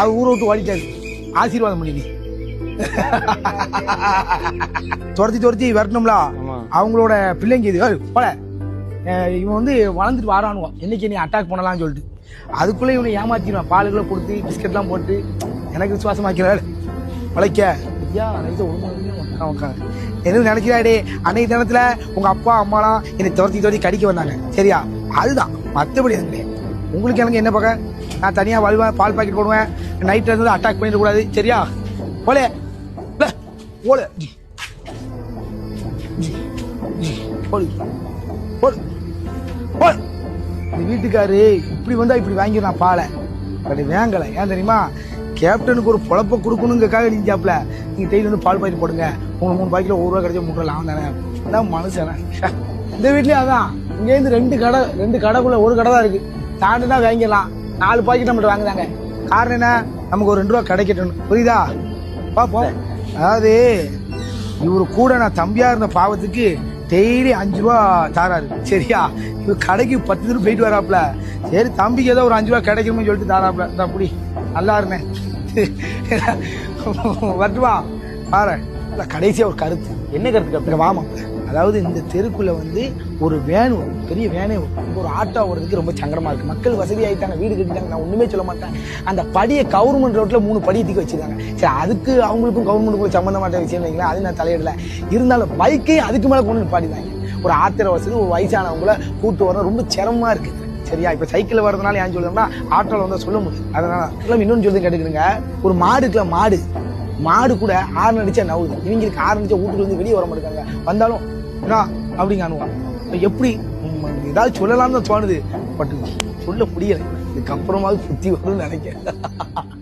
அவர் ஊரை விட்டு ஓடிட்டாரு. ஆசீர்வாதம் பண்ணி துரத்தி துரத்தி வரணும்ல அவங்களோட பிள்ளைங்க இது. போல. இவன் வந்து வளர்ந்துட்டு வாரானுவான் என்னைக்கு நீ அட்டாக் பண்ணலாம்னு சொல்லிட்டு. அதுக்குள்ளே இவனை ஏமாத்திடுவான். பாலுகளை கொடுத்து பிஸ்கட்லாம் போட்டு எனக்கு விசுவாசமாக்கிறாள் உழைக்க. ஐயா நைட்டு ஒழுங்கு உட்காந்து என்ன நினைக்கிறாடே அன்னைக்கு தினத்துல உங்க அப்பா அம்மாலாம் என்னை துரத்தி துரத்தி கடிக்க வந்தாங்க. சரியா? அதுதான். மற்றபடி அது கிடையாது உங்களுக்கு எனக்கு என்ன பார்க்க நான் தனியாக வாழ்வேன் பால் பாக்கெட் போடுவேன். நைட்டில் இருந்து அட்டாக் பண்ணிடக்கூடாது சரியா? போலே. போல. ஓலே போடு வீட்டுக்காரு இப்படி வந்தா இப்படி வாங்கிடலாம் பாலை. அப்படி வேங்கலை. ஏன் தெரியுமா? கேப்டனுக்கு ஒரு பொழப்ப கொடுக்கணுங்கக்காக நீங்க சாப்பிடல நீங்க டெய்லி வந்து பால் பாக்கெட் போடுங்க. மூணு மூணு பாக்கெட் ஒரு ரூபா கிடைச்சா மூணு ரூபா லாபம் தானே? அதான் மனுஷன. இந்த வீட்லயே அதான். இங்கேருந்து ரெண்டு கடை ரெண்டு கடைக்குள்ள ஒரு கடை தான் இருக்கு. தாண்டினா வாங்கிடலாம். நாலு பாக்கெட் நம்மகிட்ட வாங்குறாங்க காரணம் என்ன? நமக்கு ஒரு ரெண்டு ரூபா கிடைக்கட்டும். புரியுதா? பாப்போம் அதாவது இவரு கூட நான் தம்பியா இருந்த பாவத்துக்கு டெய்லி அஞ்சு ரூபா தாராரு. சரியா? இவர் கடைக்கு பத்து தடவை போயிட்டு வராப்ல சரி தம்பிக்கு ஏதோ ஒரு அஞ்சு ரூபா கிடைக்கும்னு சொல்லிட்டு தாராப்ல இந்த அப்படி நல்லா இருந்தேன் வரட்டுமா? பாரு இல்ல, கடைசியா ஒரு கருத்து. என்ன கருத்து? இங்க வாமா. அதாவது இந்த தெருக்குள்ள வந்து ஒரு வேன் பெரிய வேனே ஒரு ஆட்டோ ஓடுறதுக்கு ரொம்ப சங்கடமா இருக்கு. மக்கள் வசதி ஆயிட்டாங்க வீடு கட்டிட்டாங்க நான் ஒண்ணுமே சொல்ல மாட்டேன். அந்த படியை கவர்மெண்ட் ரோட்ல மூணு படி தூக்கி வச்சிருக்காங்க. சரி அதுக்கு அவங்களுக்கும் கவர்மெண்ட்டுக்கும் சம்மந்தமாட்ட விஷயம் இல்லைங்களா? அது நான் தலையிடல. இருந்தாலும் பைக்கையும் அதுக்கு மேல கொண்டு பாடிதாங்க ஒரு ஆத்திர வசதி ஒரு வயசானவங்கள கூட்டு வர ரொம்ப சிரமமா இருக்கு. சரியா? இப்போ சைக்கிள் வரதுனால ஏன் சொல்லுறோம்னா ஆட்டோவில் வந்தால் சொல்ல முடியும். அதனால இன்னொன்று சொல்லி கேட்டுக்கிறீங்க. ஒரு மாடு இருக்கல மாடு. மாடு கூட ஆறு அடிச்சா நவுது. இவங்களுக்கு ஆறு அடிச்சா வீட்டுக்கு வந்து வெளியே வர மாட்டாங்க வந்தாலும் என்ன அப்படிங்க அனுவான் எப்படி? ஏதாவது சொல்லலாம்னு தான் தோணுது. பட் சொல்ல முடியலை. இதுக்கப்புறமாவது புத்தி வரும்னு நினைக்கிறேன்.